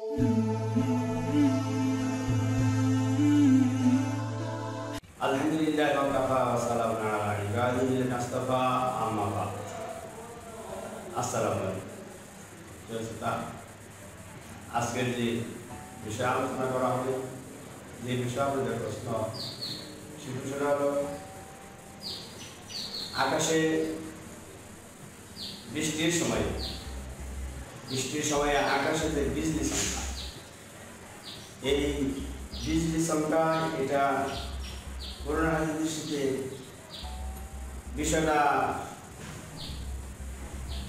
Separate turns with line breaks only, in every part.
আলহামদুলিল্লাহ আজকের যে বিষয়ে আলোচনা করা হবে, যে বিষয় আমাদের প্রশ্ন, সে বিষয়টা আকাশে বৃষ্টির সময় বৃষ্টির সময় আকাশে যে বিজলি সংখ্যা এই বিজলি সংখ্যা এটা করোনা দৃষ্টিতে বিষয়টা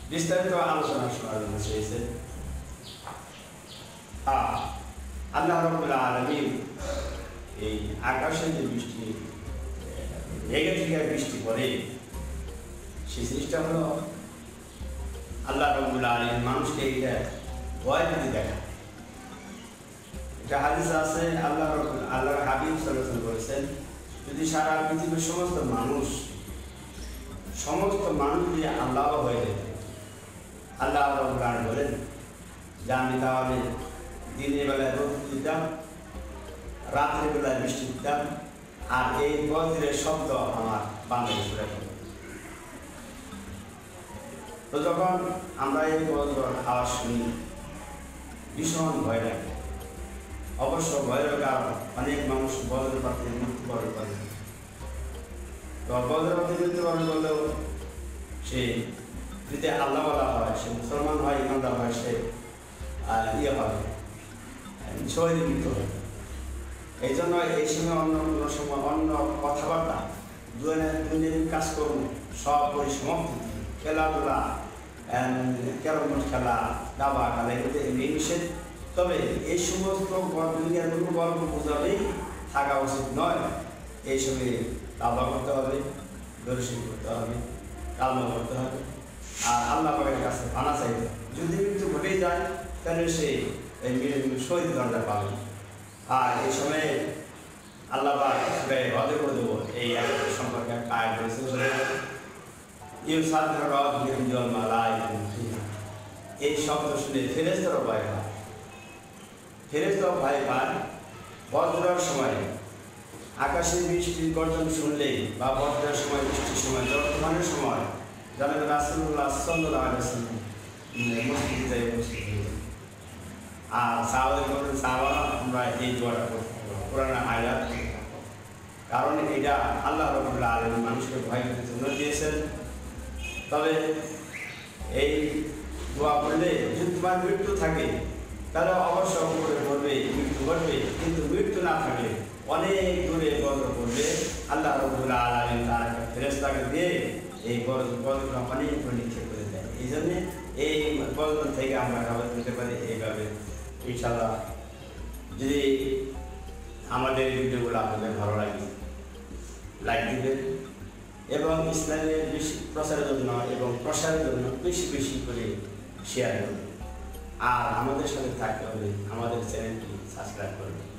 বিস্তারিত আলোচনা শোনার জন্য চেয়েছে আল্লাহ রবুল্লা আলমিন এই আকাশে যে বৃষ্টি মেঘে থেকে বৃষ্টি পড়ে, সেই জিনিসটা হলো আল্লাহ রবুল্লা আলমিন মানুষকে এটা ভয় দিতে দেখা এটা হাদিস আছে, আল্লাহ রব্বুল- আল্লাহর হাবিব সাল্লাল্লাহু বলেছেন, যদি সারা পৃথিবীর সমস্ত মানুষ সমস্ত মানুষ যদি আল্লাহ হয়ে যেত আল্লাহ রব্বুল আলামিন বলেন, যে আমি তাহলে দিনের বেলায় রোদ দিতাম রাত্রে বেলায় বৃষ্টি দিতাম, আর এই বজ্রের শব্দ আমার বাংলাদেশ তো যখন আমরা এই আওয়াজ শুনি, ভীষণ ভয় লাগে। অবশ্য ভয়ের কারণ অনেক মানুষ বজ্রপাত মৃত্যুবরণ করে। তো বজ্রপাতে মৃত্যুবরণ করলেও সে যদি আল্লাহ বলা হয়, সে মুসলমান হয়, ইমানদার হয়, সে ইয়ে হবে, শহীদ মৃত্যু হবে এই জন্য এই সময় অন্য কোনো সময় অন্য কথাবার্তা দুদিন কাজ করুন সব পরিসমাপ্তি। খেলাধুলা ক্যারম খেলা, দাবা খেলা এগুলো এমনি নিষেধ তবে এই সমস্ত দুনিয়ার গল্প বোঝাবেই, থাকা উচিত নয়। এই সময় দাবা করতে হবে দর্শন করতে হবে কালমা করতে হবে, আর আল্লাহ পাকের কাছে পানা চাইতে যদি মৃত্যু ঘটেই যায়, তাহলে সে এই শহীদ দণ্ডা পাবে। আর এই সময়ে আল্লাহ পাক সেটাই করে দেবো, এই সম্পর্কে একটা রয়েছে ইউ সাধারণ রদ জল মালাই এই শব্দ শুনে ফেরেস্তারও ভয় পায়। ফেরেস্তাও ভয় পায় বজ্রার সময়, আকাশে বৃষ্টির গর্জন শুনলে বা বজ্রার সময়, বৃষ্টির সময়, যতক্ষণের সময় জানেন রাসুল্লাহ সাল্লাহ আলাইসাল্লাম আর সাহাবাদের বলেন সাহাবা আমরা এই দোয়াটা করতে কোরআন আয়াত। কারণ এটা আল্লাহ রবুল্লাহ আলম মানুষকে ভয় পেতে জন্য দিয়েছেন। তবে এই দোয়া পড়লে যদি তোমার মৃত্যু থাকে। তাহলে অবশ্য করে পড়বে, মৃত্যু ঘটবে, কিন্তু মৃত্যু না থাকে অনেক দূরে বজ্র করবে। আল্লাহ রবুল্লাহ আলম তার ফেরেস্তাকে দিয়ে এই বজ্র বজ্রটা অনেক করে নিক্ষেপ করে দেয় এই জন্যে এই বজ্র থেকে আমরা খাবার দিতে পারি এইভাবে। ইনশাল্লাহ যদি আমাদের ভিডিওগুলো আপনাদের ভালো লাগে লাইক দিবেন। এবং ইসলামের বেশি প্রচারের জন্য এবং প্রসারের জন্য বেশি বেশি করে শেয়ার করবে। আর আমাদের সাথে থাকতে হবে, আমাদের চ্যানেলটি সাবস্ক্রাইব করবেন